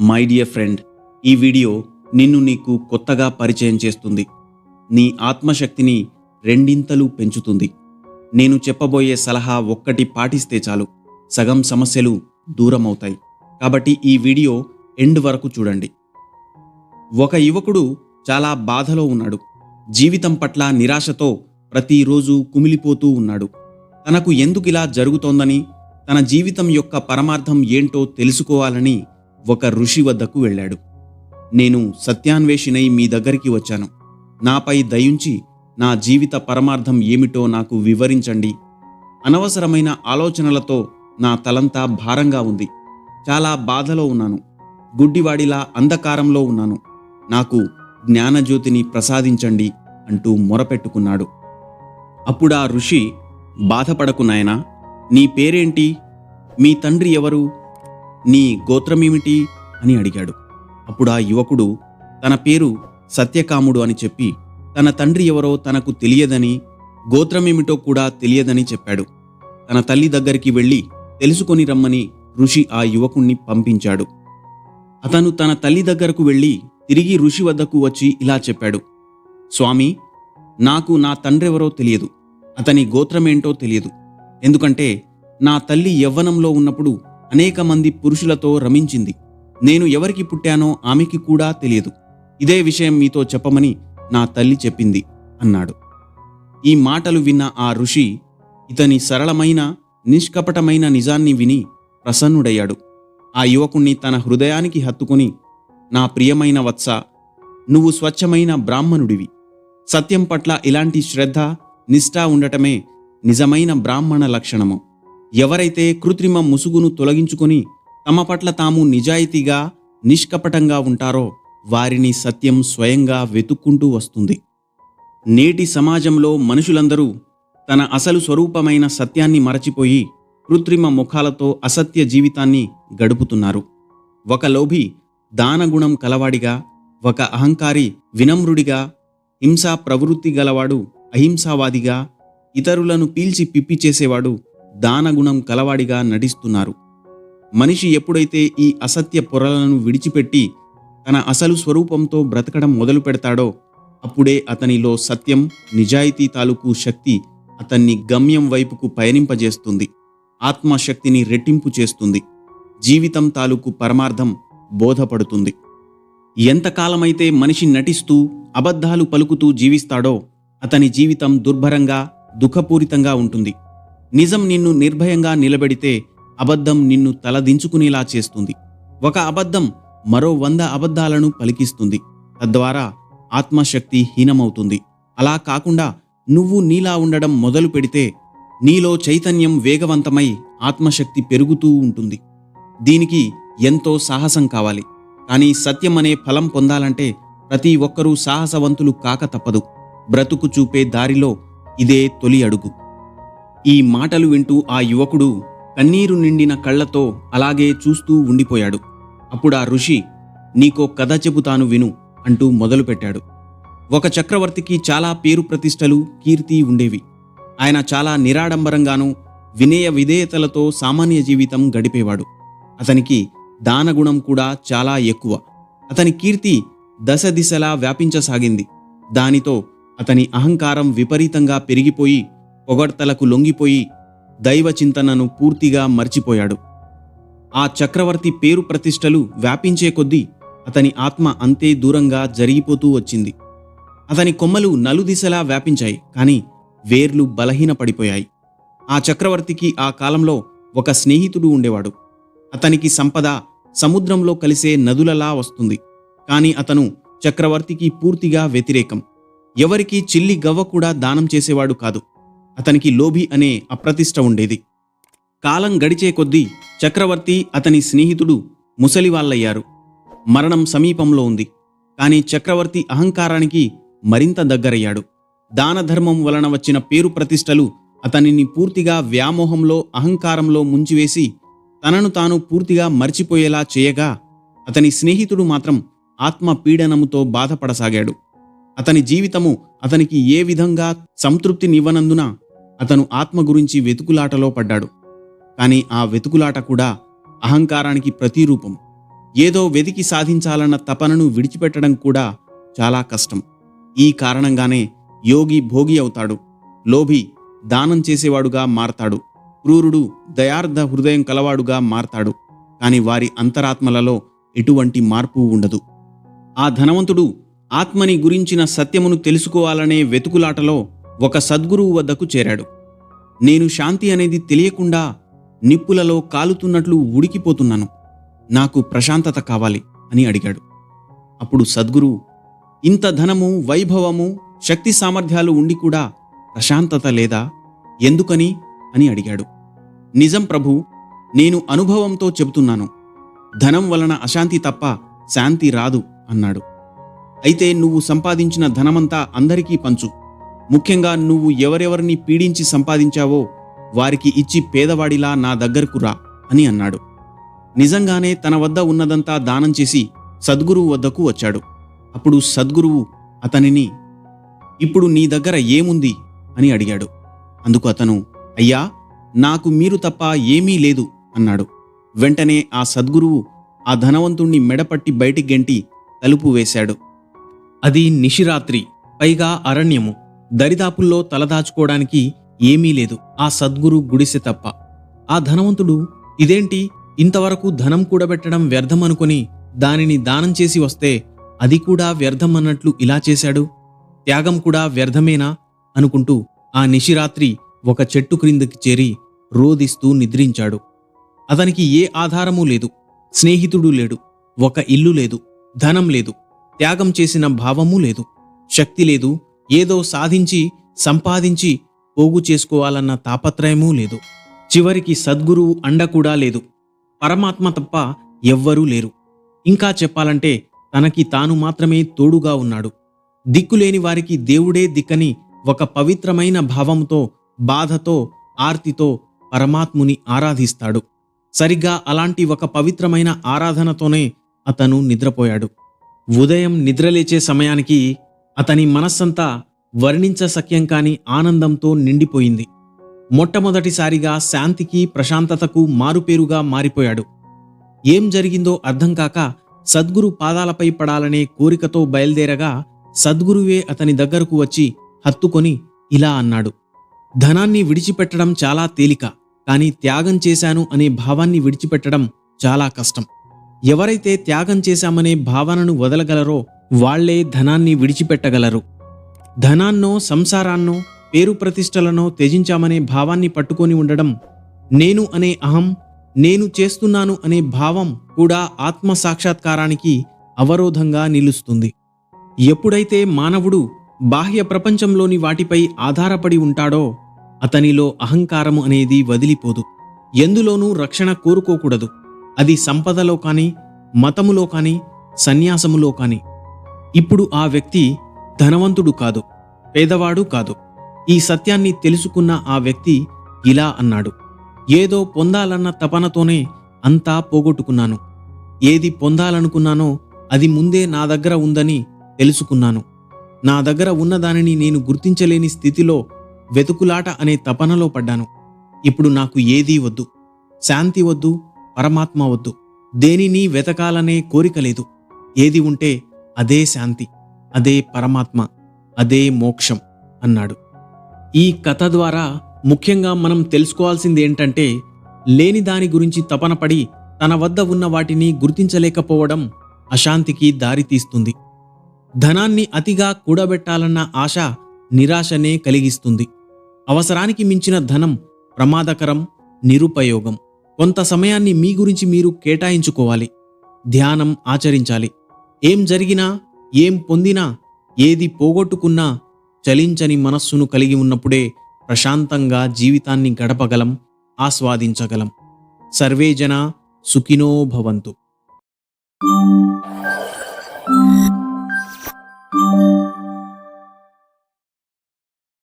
My dear friend ఈ video నిన్ను నీకు కొత్తగా పరిచయం చేస్తుంది. నీ ఆత్మశక్తిని రెండింతలు పెంచుతుంది. నేను చెప్పబోయే సలహా ఒక్కటి పాటిస్తే చాలు. సగం సమస్యలు దూరమవుతాయి. కాబట్టి ఈ వీడియో ఎండ్ వరకు చూడండి. ఒక యువకుడు చాలా బాధలో ఉన్నాడు. జీవితం పట్ల నిరాశతో ప్రతిరోజు కుమిలిపోతూ ఉన్నాడు. తనకు ఎందుకిలా జరుగుతోందని తన జీవితం యొక్క పరమార్థం ఏంటో తెలుసుకోవాలని ఒక ఋషి వద్దకు వెళ్ళాడు. నేను సత్యాన్వేషినై మీ దగ్గరికి వచ్చాను. నాపై దయుంచి నా జీవిత పరమార్థం ఏమిటో నాకు వివరించండి. అనవసరమైన ఆలోచనలతో నా తలంతా భారంగా ఉంది. చాలా బాధలో ఉన్నాను. గుడ్డివాడిలా అంధకారంలో ఉన్నాను. నాకు జ్ఞానజ్యోతిని ప్రసాదించండి అంటూ మొరపెట్టుకున్నాడు. అప్పుడు ఆ ఋషి బాధపడకు నాయనా నీ పేరేంటి? మీ తండ్రి ఎవరు? నీ గోత్రమేమిటి? అని అడిగాడు. అప్పుడు ఆ యువకుడు తన పేరు సత్యకాముడు అని చెప్పి తన తండ్రి ఎవరో తనకు తెలియదని గోత్రమేమిటో కూడా తెలియదని చెప్పాడు. తన తల్లి దగ్గరికి వెళ్ళి తెలుసుకొని రమ్మని ఋషి ఆ యువకుణ్ణి పంపించాడు. అతను తన తల్లి దగ్గరకు వెళ్ళి తిరిగి ఋషి వద్దకు వచ్చి ఇలా చెప్పాడు. స్వామి నాకు నా తండ్రెవరో తెలియదు. అతని గోత్రమేంటో తెలియదు. ఎందుకంటే నా తల్లి యవ్వనంలో ఉన్నప్పుడు అనేక మంది పురుషులతో రమించింది. నేను ఎవరికి పుట్టానో ఆమెకి కూడా తెలియదు. ఇదే విషయం మీతో చెప్పమని నా తల్లి చెప్పింది అన్నాడు. ఈ మాటలు విన్న ఆ ఋషి ఇతని సరళమైన నిష్కపటమైన నిజాన్ని విని ప్రసన్నుడయ్యాడు. ఆ యువకుణ్ణి తన హృదయానికి హత్తుకుని నా ప్రియమైన వత్స నువ్వు స్వచ్ఛమైన బ్రాహ్మణుడివి. సత్యం పట్ల ఇలాంటి శ్రద్ధ నిష్ఠ ఉండటమే నిజమైన బ్రాహ్మణ లక్షణము. ఎవరైతే కృత్రిమ ముసుగును తొలగించుకొని తమ పట్ల తాము నిజాయితీగా నిష్కపటంగా ఉంటారో వారిని సత్యం స్వయంగా వెతుక్కుంటూ వస్తుంది. నేటి సమాజంలో మనుషులందరూ తన అసలు స్వరూపమైన సత్యాన్ని మరచిపోయి కృత్రిమ ముఖాలతో అసత్య జీవితాన్ని గడుపుతున్నారు. ఒక లోభి దానగుణం కలవాడిగా ఒక అహంకారి వినమ్రుడిగా హింసా ప్రవృత్తి గలవాడు అహింసావాదిగా ఇతరులను పీల్చి పిప్పి చేసేవాడు దానగుణం కలవాడిగా నటిస్తున్నారు. మనిషి ఎప్పుడైతే ఈ అసత్య పొరలను విడిచిపెట్టి తన అసలు స్వరూపంతో బ్రతకడం మొదలు పెడతాడో అప్పుడే అతనిలో సత్యం నిజాయితీ తాలూకు శక్తి అతన్ని గమ్యం వైపుకు పయనింపజేస్తుంది. ఆత్మశక్తిని రెట్టింపు చేస్తుంది. జీవితం తాలూకు పరమార్థం బోధపడుతుంది. ఎంతకాలమైతే మనిషి నటిస్తూ అబద్ధాలు పలుకుతూ జీవిస్తాడో అతని జీవితం దుర్భరంగా దుఃఖపూరితంగా ఉంటుంది. నిజం నిన్ను నిర్భయంగా నిలబెడితే అబద్ధం నిన్ను తలదించుకునేలా చేస్తుంది. ఒక అబద్ధం మరో వంద అబద్ధాలను పలికిస్తుంది. తద్వారా ఆత్మశక్తి హీనమవుతుంది. అలా కాకుండా నువ్వు నీలా ఉండడం మొదలు పెడితే నీలో చైతన్యం వేగవంతమై ఆత్మశక్తి పెరుగుతూ ఉంటుంది. దీనికి ఎంతో సాహసం కావాలి. కానీ సత్యం అనే ఫలం పొందాలంటే ప్రతి ఒక్కరూ సాహసవంతులు కాక తప్పదు. బ్రతుకు చూపే దారిలో ఇదే తొలి అడుగు. ఈ మాటలు వింటూ ఆ యువకుడు కన్నీరు నిండిన కళ్ళతో అలాగే చూస్తూ ఉండిపోయాడు. అప్పుడు ఆ ఋషి నీకో కథ చెబుతాను విను అంటూ మొదలుపెట్టాడు. ఒక చక్రవర్తికి చాలా పేరు ప్రతిష్టలు కీర్తి ఉండేవి. ఆయన చాలా నిరాడంబరంగానూ వినయ విధేయతలతో సామాన్య జీవితం గడిపేవాడు. అతనికి దానగుణం కూడా చాలా ఎక్కువ. అతని కీర్తి దశ దిశలా వ్యాపించసాగింది. దానితో అతని అహంకారం విపరీతంగా పెరిగిపోయి పొగడ్తలకు లొంగిపోయి దైవ చింతనను పూర్తిగా మర్చిపోయాడు. ఆ చక్రవర్తి పేరు ప్రతిష్టలు వ్యాపించే కొద్దీ అతని ఆత్మ అంతే దూరంగా జరిగిపోతూ వచ్చింది. అతని కొమ్మలు నలుదిశలా వ్యాపించాయి కానీ వేర్లు బలహీనపడిపోయాయి. ఆ చక్రవర్తికి ఆ కాలంలో ఒక స్నేహితుడు ఉండేవాడు. అతనికి సంపద సముద్రంలో కలిసే నదులలా వస్తుంది కానీ అతను చక్రవర్తికి పూర్తిగా వ్యతిరేకం. ఎవరికి చిల్లి గవ్వ కూడా దానం చేసేవాడు కాదు. అతనికి లోభి అనే అప్రతిష్ట ఉండేది. కాలం గడిచే కొద్దీ చక్రవర్తి అతని స్నేహితుడు ముసలివాళ్ళయ్యారు మరణం సమీపంలో ఉంది. కానీ చక్రవర్తి అహంకారానికి మరింత దగ్గరయ్యాడు. దానధర్మం వలన వచ్చిన పేరు ప్రతిష్టలు అతనిని పూర్తిగా వ్యామోహంలో అహంకారంలో ముంచివేసి తనను తాను పూర్తిగా మర్చిపోయేలా చేయగా అతని స్నేహితుడు మాత్రం ఆత్మ పీడనముతో బాధపడసాగాడు. అతని జీవితము అతనికి ఏ విధంగా సంతృప్తినివ్వనందున అతను ఆత్మ గురించి వెతుకులాటలో పడ్డాడు. కానీ ఆ వెతుకులాట కూడా అహంకారానికి ప్రతిరూపం. ఏదో వెదికి సాధించాలన్న తపనను విడిచిపెట్టడం కూడా చాలా కష్టం. ఈ కారణంగానే యోగి భోగి అవుతాడు. లోభి దానం చేసేవాడుగా మారతాడు. క్రూరుడు దయార్థ హృదయం కలవాడుగా మారతాడు. కాని వారి అంతరాత్మలలో ఎటువంటి మార్పు ఉండదు. ఆ ధనవంతుడు ఆత్మని గురించిన సత్యమును తెలుసుకోవాలనే వెతుకులాటలో ఒక సద్గురువు వద్దకు చేరాడు. నేను శాంతి అనేది తెలియకుండా నిప్పులలో కాలుతున్నట్లు ఉడికిపోతున్నాను. నాకు ప్రశాంతత కావాలి అని అడిగాడు. అప్పుడు సద్గురు ఇంత ధనము వైభవము శక్తి సామర్థ్యాలు ఉండి కూడా ప్రశాంతత లేదా? ఎందుకని? అని అడిగాడు. నిజం ప్రభు నేను అనుభవంతో చెబుతున్నాను. ధనం వలన అశాంతి తప్ప శాంతి రాదు అన్నాడు. అయితే నువ్వు సంపాదించిన ధనమంతా అందరికీ పంచు. ముఖ్యంగా నువ్వు ఎవరెవరిని పీడించి సంపాదించావో వారికి ఇచ్చి పేదవాడిలా నా దగ్గరకు రా అని అన్నాడు. నిజంగానే తన వద్ద ఉన్నదంతా దానం చేసి సద్గురువు వద్దకు వచ్చాడు. అప్పుడు సద్గురువు అతనిని ఇప్పుడు నీ దగ్గర ఏముంది? అని అడిగాడు. అందుకు అతను అయ్యా నాకు మీరు తప్ప ఏమీ లేదు అన్నాడు. వెంటనే ఆ సద్గురువు ఆ ధనవంతుణ్ణి మెడపట్టి బయటికి గెంటి తలుపు వేశాడు. అది నిశిరాత్రి పైగా అరణ్యము. దరిదాపుల్లో తలదాచుకోవడానికి ఏమీ లేదు. ఆ సద్గురు గుడిసె తప్ప. ఆ ధనవంతుడు ఇదేంటి? ఇంతవరకు ధనం కూడబెట్టడం వ్యర్థం అనుకొని దానిని దానం చేసి వస్తే అది కూడా వ్యర్థం అన్నట్లు ఇలా చేశాడు? త్యాగం కూడా వ్యర్థమేనా? అనుకుంటూ ఆ నిశిరాత్రి ఒక చెట్టు క్రిందకి చేరి రోదిస్తూ నిద్రించాడు. అతనికి ఏ ఆధారమూ లేదు. స్నేహితుడు లేడు. ఒక ఇల్లు లేదు. ధనం లేదు. త్యాగం చేసిన భావము లేదు. శక్తి లేదు. ఏదో సాధించి సంపాదించి పోగు చేసుకోవాలన్న తాపత్రయమూ లేదు. చివరికి సద్గురువు అండ కూడా లేదు. పరమాత్మ తప్ప ఎవ్వరూ లేరు. ఇంకా చెప్పాలంటే తనకి తాను మాత్రమే తోడుగా ఉన్నాడు. దిక్కులేని వారికి దేవుడే దిక్కని ఒక పవిత్రమైన భావంతో బాధతో ఆర్తితో పరమాత్ముని ఆరాధిస్తాడు. సరిగ్గా అలాంటి ఒక పవిత్రమైన ఆరాధనతోనే అతను నిద్రపోయాడు. ఉదయం నిద్రలేచే సమయానికి అతని మనస్సంతా వర్ణించసఖ్యం కాని ఆనందంతో నిండిపోయింది. మొట్టమొదటిసారిగా శాంతికి ప్రశాంతతకు మారుపేరుగా మారిపోయాడు. ఏం జరిగిందో అర్థం కాక సద్గురు పాదాలపై పడాలనే కోరికతో బయలుదేరగా సద్గురువే అతని దగ్గరకు వచ్చి హత్తుకొని ఇలా అన్నాడు. ధనాన్ని విడిచిపెట్టడం చాలా తేలిక కానీ త్యాగం చేశాను అనే భావాన్ని విడిచిపెట్టడం చాలా కష్టం. ఎవరైతే త్యాగం చేశామనే భావనను వదలగలరో వాళ్ళే ధనాన్ని విడిచిపెట్టగలరు. ధనాన్నో సంసారాన్నో పేరు ప్రతిష్టలనో త్యజించామనే భావాన్ని పట్టుకొని ఉండడం నేను అనే అహం నేను చేస్తున్నాను అనే భావం కూడా ఆత్మ సాక్షాత్కారానికి అవరోధంగా నిలుస్తుంది. ఎప్పుడైతే మానవుడు బాహ్య ప్రపంచంలోని వాటిపై ఆధారపడి ఉంటాడో అతనిలో అహంకారము అనేది వదిలిపోదు. ఎందులోనూ రక్షణ కోరుకోకూడదు. అది సంపదలో కానీ మతములో కానీ సన్యాసములో కానీ. ఇప్పుడు ఆ వ్యక్తి ధనవంతుడు కాదు పేదవాడు కాదు. ఈ సత్యాన్ని తెలుసుకున్న ఆ వ్యక్తి ఇలా అన్నాడు. ఏదో పొందాలన్న తపనతోనే అంతా పోగొట్టుకున్నాను. ఏది పొందాలనుకున్నానో అది ముందే నా దగ్గర ఉందని తెలుసుకున్నాను. నా దగ్గర ఉన్నదానిని నేను గుర్తించలేని స్థితిలో వెతుకులాట అనే తపనలో పడ్డాను. ఇప్పుడు నాకు ఏదీ వద్దు. శాంతి వద్దు పరమాత్మ వద్దు. దేనిని వెతకాలనే కోరిక లేదు. ఏది ఉంటే అదే శాంతి అదే పరమాత్మ అదే మోక్షం అన్నాడు. ఈ కథ ద్వారా ముఖ్యంగా మనం తెలుసుకోవాల్సింది ఏంటంటే లేని దాని గురించి తపనపడి తన వద్ద ఉన్న వాటిని గుర్తించలేకపోవడం అశాంతికి దారితీస్తుంది ధనాన్ని అతిగా కూడబెట్టాలన్న ఆశ నిరాశనే కలిగిస్తుంది. అవసరానికి మించిన ధనం ప్రమాదకరం నిరుపయోగం. కొంత సమయాన్ని మీ గురించి మీరు కేటాయించుకోవాలి. ధ్యానం ఆచరించాలి. ఏం జరిగినా ఏం పొందినా ఏది పోగొట్టుకున్నా చలించని మనస్సును కలిగి ఉన్నప్పుడే ప్రశాంతంగా జీవితాన్ని గడపగలం ఆస్వాదించగలం. సర్వే జన సుఖినో భవంతు. Thank you.